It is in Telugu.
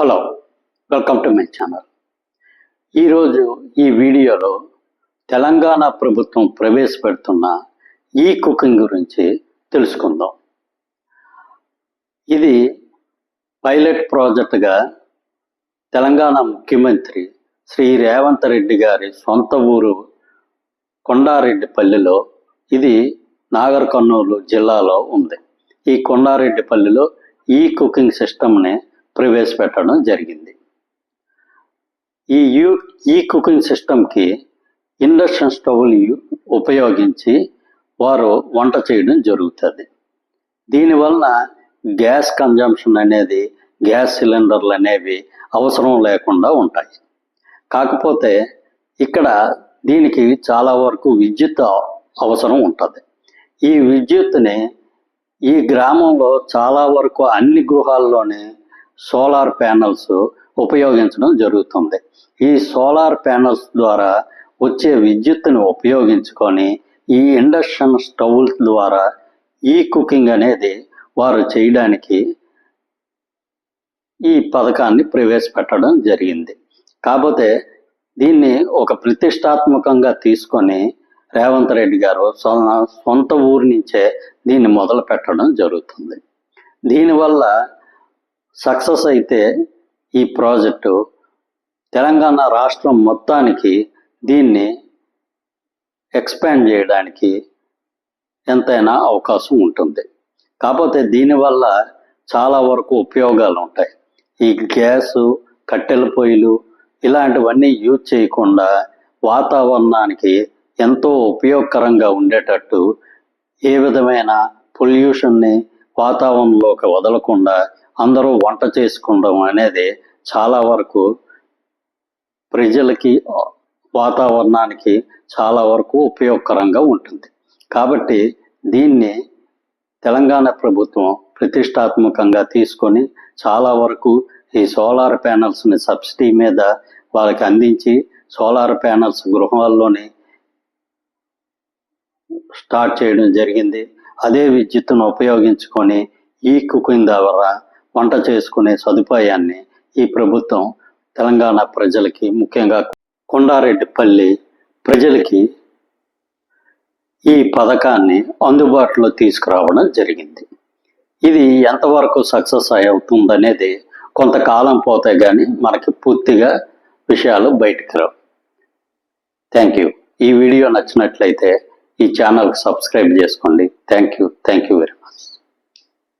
Hello welcome to my channel. ఈరోజు ఈ వీడియోలో తెలంగాణ ప్రభుత్వం ప్రవేశపెడుతున్న ఈ కుకింగ్ గురించి తెలుసుకుందాం. ఇది పైలట్ ప్రాజెక్టుగా తెలంగాణ ముఖ్యమంత్రి శ్రీ రేవంత్ రెడ్డి గారి సొంత ఊరు కొండారెడ్డిపల్లిలో ఇది నాగర్ కర్నూలు జిల్లాలో ఉంది. ఈ కొండారెడ్డిపల్లిలో ఈ కుకింగ్ సిస్టమ్ని ప్రవేశపెట్టడం జరిగింది. ఈ యూ ఈ కుకింగ్ సిస్టమ్కి ఇండక్షన్ స్టవ్లు ఉపయోగించి వారు వంట చేయడం జరుగుతుంది. దీనివలన గ్యాస్ కన్జంప్షన్ అనేది గ్యాస్ సిలిండర్లు అనేవి అవసరం లేకుండా ఉంటాయి. కాకపోతే ఇక్కడ దీనికి చాలా వరకు విద్యుత్ అవసరం ఉంటుంది. ఈ విద్యుత్ని ఈ గ్రామంలో చాలా వరకు అన్ని గృహాల్లోనే సోలార్ ప్యానల్స్ ఉపయోగించడం జరుగుతుంది. ఈ సోలార్ ప్యానల్స్ ద్వారా వచ్చే విద్యుత్తుని ఉపయోగించుకొని ఈ ఇండక్షన్ స్టవ్ల ద్వారా ఈ కుకింగ్ అనేది వారు చేయడానికి ఈ పథకాన్ని ప్రవేశపెట్టడం జరిగింది. కాకపోతే దీన్ని ఒక ప్రతిష్టాత్మకంగా తీసుకొని రేవంత్ రెడ్డి గారు సొ- సొంత ఊరి నుంచే దీన్ని మొదలు పెట్టడం జరుగుతుంది. దీనివల్ల సక్సెస్ అయితే ఈ ప్రాజెక్టు తెలంగాణ రాష్ట్రం మొత్తానికి దీన్ని ఎక్స్పాండ్ చేయడానికి ఎంతైనా అవకాశం ఉంటుంది. కాకపోతే దీనివల్ల చాలా వరకు ఉపయోగాలు ఉంటాయి. ఈ గ్యాసు కట్టెల పొయ్యిలు ఇలాంటివన్నీ యూజ్ చేయకుండా వాతావరణానికి ఎంతో ఉపయోగకరంగా ఉండేటట్టు ఏ విధమైన పొల్యూషన్ని వాతావరణంలోకి వదలకుండా అందరూ వంట చేసుకోవడం అనేది చాలా వరకు ప్రజలకి వాతావరణానికి చాలా వరకు ఉపయోగకరంగా ఉంటుంది. కాబట్టి దీన్ని తెలంగాణ ప్రభుత్వం ప్రతిష్టాత్మకంగా తీసుకొని చాలా వరకు ఈ సోలార్ ప్యానల్స్ని సబ్సిడీ మీద వాళ్ళకి అందించి సోలార్ ప్యానల్స్ గృహాల్లోనే స్టార్ట్ చేయడం జరిగింది. అదే విద్యుత్తును ఉపయోగించుకొని ఈ కుకింగ్ ద్వారా వంట చేసుకునే సదుపాయాన్ని ఈ ప్రభుత్వం తెలంగాణ ప్రజలకి ముఖ్యంగా కొండారెడ్డిపల్లి ప్రజలకి ఈ పథకాన్ని అందుబాటులో తీసుకురావడం జరిగింది. ఇది ఎంతవరకు సక్సెస్ అవుతుందనేది కొంతకాలం పోతే కానీ మనకి పూర్తిగా విషయాలు బయటికి రావు. Thank you. ఈ వీడియో నచ్చినట్లయితే ఈ ఛానల్కి సబ్స్క్రైబ్ చేసుకోండి. Thank you. Thank you very much